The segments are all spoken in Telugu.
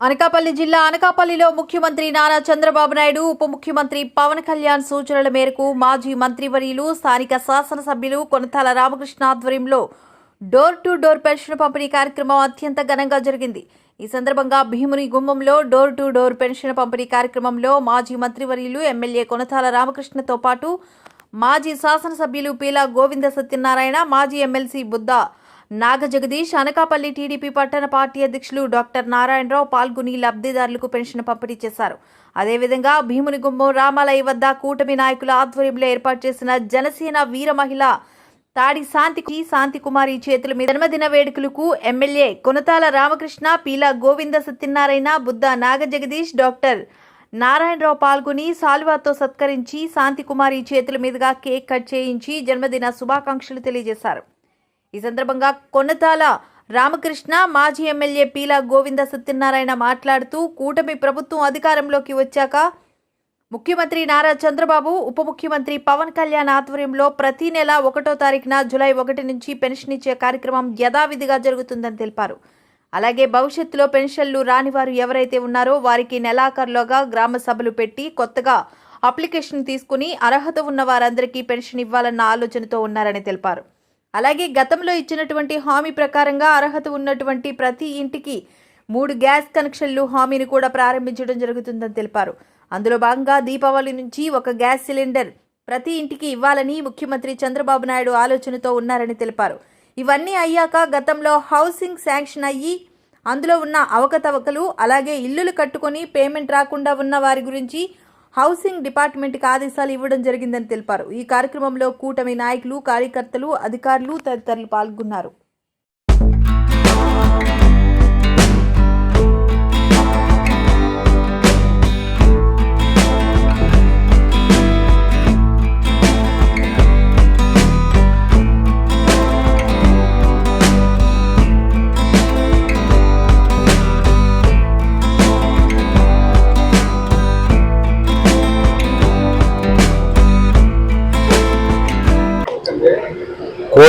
అనకాపల్లి జిల్లా అనకాపల్లిలో ముఖ్యమంత్రి నారా చంద్రబాబు నాయుడు ఉప ముఖ్యమంత్రి పవన్ కళ్యాణ్ సూచనల మేరకు మాజీ మంత్రివర్యులు స్థానిక శాసనసభ్యులు కొనతాల రామకృష్ణ ఆధ్వర్యంలో డోర్ టు డోర్ పెన్షన్ పంపిణీ కార్యక్రమం అత్యంత ఘనంగా జరిగింది. ఈ సందర్భంగా భీముని గుమ్మంలో డోర్ టు డోర్ పెన్షన్ పంపిణీ కార్యక్రమంలో మాజీ మంత్రివర్యులు ఎమ్మెల్యే కొనతాల రామకృష్ణతో పాటు మాజీ శాసనసభ్యులు పీలా గోవింద సత్యనారాయణ మాజీ ఎమ్మెల్సీ బుద్ధ నాగ జగదీష్ అనకాపల్లి టీడీపీ పట్టణ పార్టీ అధ్యక్షులు డాక్టర్ నారాయణరావు పాల్గొని లబ్ధిదారులకు పెన్షన్ పంపిణీ చేశారు. అదేవిధంగా భీముని గుమ్మం రామాలయ వద్ద కూటమి నాయకుల ఆధ్వర్యంలో ఏర్పాటు చేసిన జనసేన వీర మహిళ తాడి శాంతికి శాంతి కుమారి చేతుల మీద జన్మదిన వేడుకలకు ఎమ్మెల్యే కొనతాల రామకృష్ణ పీల గోవింద సత్యనారాయణ బుద్ధ నాగ జగదీష్ డాక్టర్ నారాయణరావు పాల్గొని సాల్వాతో సత్కరించి శాంతి కుమారి చేతుల మీదుగా కేక్ కట్ చేయించి జన్మదిన శుభాకాంక్షలు తెలియజేశారు. ఈ సందర్భంగా కొన్నతాల రామకృష్ణ మాజీ ఎమ్మెల్యే పీలా గోవింద సత్యనారాయణ మాట్లాడుతూ కూటమి ప్రభుత్వం అధికారంలోకి వచ్చాక ముఖ్యమంత్రి నారా చంద్రబాబు ఉప ముఖ్యమంత్రి పవన్ కళ్యాణ్ ఆధ్వర్యంలో ప్రతి నెల ఒకటో తారీఖున జులై ఒకటి నుంచి పెన్షన్ ఇచ్చే కార్యక్రమం యథావిధిగా జరుగుతుందని తెలిపారు. అలాగే భవిష్యత్తులో పెన్షన్లు రాని వారు ఎవరైతే ఉన్నారో వారికి నెలాఖరులోగా గ్రామ సభలు పెట్టి కొత్తగా అప్లికేషన్ తీసుకుని అర్హత ఉన్న వారందరికీ పెన్షన్ ఇవ్వాలన్న ఆలోచనతో ఉన్నారని తెలిపారు. అలాగే గతంలో ఇచ్చినటువంటి హామీ ప్రకారంగా అర్హత ఉన్నటువంటి ప్రతి ఇంటికి మూడు గ్యాస్ కనెక్షన్లు హామీని కూడా ప్రారంభించడం జరుగుతుందని తెలిపారు. అందులో భాగంగా దీపావళి నుంచి ఒక గ్యాస్ సిలిండర్ ప్రతి ఇంటికి ఇవ్వాలని ముఖ్యమంత్రి చంద్రబాబు నాయుడు ఆలోచనతో ఉన్నారని తెలిపారు. ఇవన్నీ అయ్యాక గతంలో హౌసింగ్ శాంక్షన్ అయ్యి అందులో ఉన్న అవకతవకలు అలాగే ఇల్లులు కట్టుకొని పేమెంట్ రాకుండా ఉన్న వారి గురించి హౌసింగ్ డిపార్ట్మెంట్కి ఆదేశాలు ఇవ్వడం జరిగిందని తెలిపారు. ఈ కార్యక్రమంలో కూటమి నాయకులు కార్యకర్తలు అధికారులు తదితరులు పాల్గొన్నారు.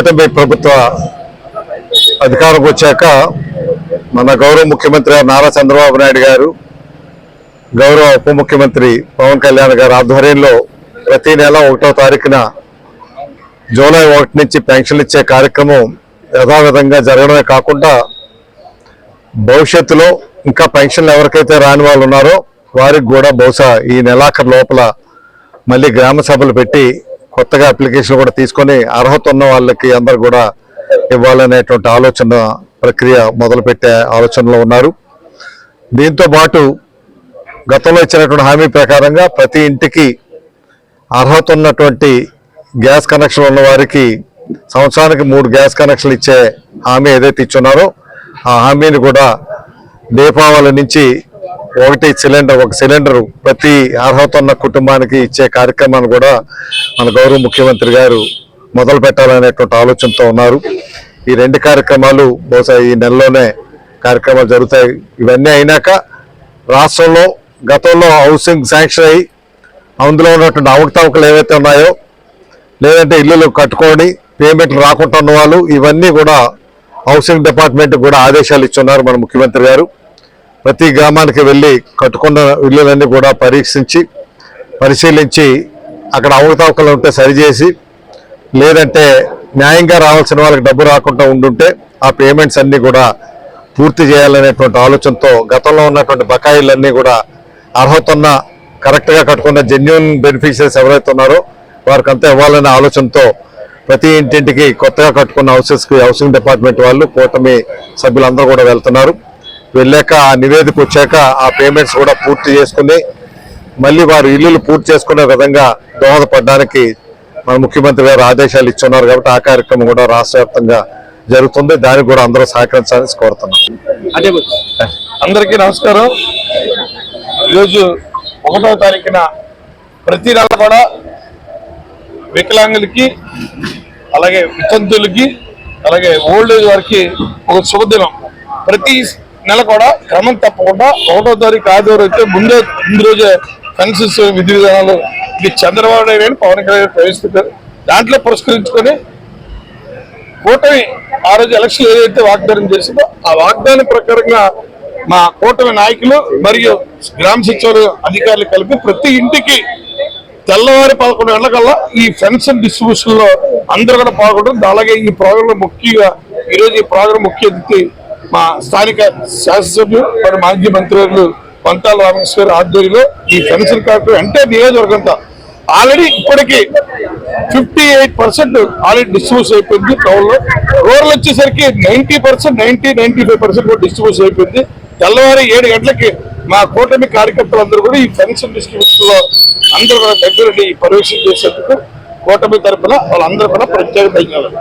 కూటమి ప్రభుత్వ అధికారంకి వచ్చాక మన గౌరవ ముఖ్యమంత్రి నారా చంద్రబాబు నాయుడు గారు గౌరవ ఉప ముఖ్యమంత్రి పవన్ కళ్యాణ్ గారి ఆధ్వర్యంలో ప్రతి నెల ఒకటో తారీఖున జూలై ఒకటి నుంచి పెన్షన్లు ఇచ్చే కార్యక్రమం యథావిధంగా జరగడమే కాకుండా భవిష్యత్తులో ఇంకా పెన్షన్లు ఎవరికైతే రాని వాళ్ళు ఉన్నారో వారికి కూడా బహుశా ఈ నెలాఖరు లోపల మళ్ళీ గ్రామ సభలు పెట్టి కొత్తగా అప్లికేషన్ కూడా తీసుకొని అర్హత ఉన్న వాళ్ళకి అందరు కూడా ఇవ్వాలనేటువంటి ఆలోచన ప్రక్రియ మొదలుపెట్టే ఆలోచనలో ఉన్నారు. దీంతో పాటు గతంలో ఇచ్చినటువంటి హామీ ప్రకారంగా ప్రతి ఇంటికి అర్హత ఉన్నటువంటి గ్యాస్ కనెక్షన్ ఉన్న వారికి సంవత్సరానికి మూడు గ్యాస్ కనెక్షన్లు ఇచ్చే హామీ ఏదైతే ఇచ్చున్నారో ఆ హామీని కూడా దీపావళి నుంచి ఒకటి సిలిండర్ ఒక సిలిండర్ ప్రతి అర్హత ఉన్న కుటుంబానికి ఇచ్చే కార్యక్రమాన్ని కూడా మన గౌరవ ముఖ్యమంత్రి గారు మొదలు పెట్టాలనేటువంటి ఆలోచనతో ఉన్నారు. ఈ రెండు కార్యక్రమాలు బహుశా ఈ నెలలోనే కార్యక్రమాలు జరుగుతాయి. ఇవన్నీ అయినాక రాష్ట్రంలో గతంలో హౌసింగ్ శాంక్షన్ అయ్యి అందులో ఉన్నటువంటి అవకతవకలు ఏవైతే ఉన్నాయో లేదంటే ఇల్లులు కట్టుకొని పేమెంట్లు రాకుండా ఉన్న వాళ్ళు ఇవన్నీ కూడా హౌసింగ్ డిపార్ట్మెంట్ కూడా ఆదేశాలు ఇచ్చున్నారు మన ముఖ్యమంత్రి గారు. ప్రతి గ్రామానికి వెళ్ళి కట్టుకున్న ఇల్లులన్నీ కూడా పరీక్షించి పరిశీలించి అక్కడ అవకతవకలు ఉంటే సరిచేసి లేదంటే న్యాయంగా రావాల్సిన వాళ్ళకి డబ్బు రాకుండా ఉండుంటే ఆ పేమెంట్స్ అన్నీ కూడా పూర్తి చేయాలనేటువంటి ఆలోచనతో గతంలో ఉన్నటువంటి బకాయిలన్నీ కూడా అర్హత ఉన్న కరెక్ట్గా కట్టుకున్న జెన్యున్ బెనిఫిషరీస్ ఎవరైతే ఉన్నారో వారికి అంతా ఇవ్వాలనే ఆలోచనతో ప్రతి ఇంటింటికి కొత్తగా కట్టుకున్న హౌసెస్కి హౌసింగ్ డిపార్ట్మెంట్ వాళ్ళు కూటమి సభ్యులందరూ కూడా వెళ్తున్నారు. వెళ్ళాక ఆ నివేదిక వచ్చాక ఆ పేమెంట్స్ కూడా పూర్తి చేసుకుని మళ్ళీ వారు ఇల్లులు పూర్తి చేసుకునే విధంగా దోహదపడడానికి మన ముఖ్యమంత్రి గారు ఆదేశాలు ఇచ్చున్నారు కాబట్టి ఆ కార్యక్రమం కూడా రాష్ట్ర జరుగుతుంది. దానికి కూడా అందరూ సహకరించాలని కోరుతున్నాం. అందరికీ నమస్కారం. ఈరోజు ఒకటో తారీఖున ప్రతి నెల కూడా వికలాంగులకి అలాగే వితంతులకి అలాగే ఓల్డ్ ఏజ్ వారికి ఒక శుభదినం. ప్రతి నెల కూడా క్రమం తప్పకుండా ఒకటో తారీఖు ఆదివారం అయితే ముందే ముందు రోజే కన్సెస్ విధి విధానాలు ఇది చంద్రబాబు నాయుడు పవన్ కళ్యాణ్ ప్రవేశపెట్టారు. దాంట్లో పురస్కరించుకొని కూటమి ఆ రోజు ఎలక్షన్ ఏదైతే వాగ్దానం చేసిందో ఆ వాగ్దానం ప్రకారంగా మా కూటమి నాయకులు మరియు గ్రామ సచివాలయ అధికారులు కలిపి ప్రతి ఇంటికి తెల్లవారి పదకొండు గంటలకల్లా ఈ పెన్షన్ డిస్ట్రిబ్యూషన్లో అందరూ కూడా పాల్గొంటుంది అలాగే ఈ ప్రోగ్రామ్లో ముఖ్యంగా ఈరోజు ఈ ప్రోగ్రామ్ ముఖ్య అతిథి మా స్థానిక శాసనసభ్యులు మరి మాజీ మంత్రులు పంతాల రామేశ్వర్ ఆధ్వర్యంలో ఈ పెన్షన్ కార్డు అంటే నియోజకవర్గంతో ఆల్రెడీ ఇప్పటికీ fifty eight percent already distribution అయిపోయింది టౌన్లో రూరల్ వచ్చేసరికి ninety percent ninety ninety five percent కూడా డిస్ట్రిబ్యూషన్ అయిపోయింది. తెల్లవారి ఏడు గంటలకి మా కూటమి కార్యకర్తలందరూ కూడా ఈ పెన్షన్ డిస్ట్రిబ్యూషన్లో అందరూ కూడా దగ్గరుండి ఈ పర్యవేక్షణ చేసేందుకు కూటమి తరఫున వాళ్ళందరూ కూడా ప్రత్యేక ధన్యవాదాలు.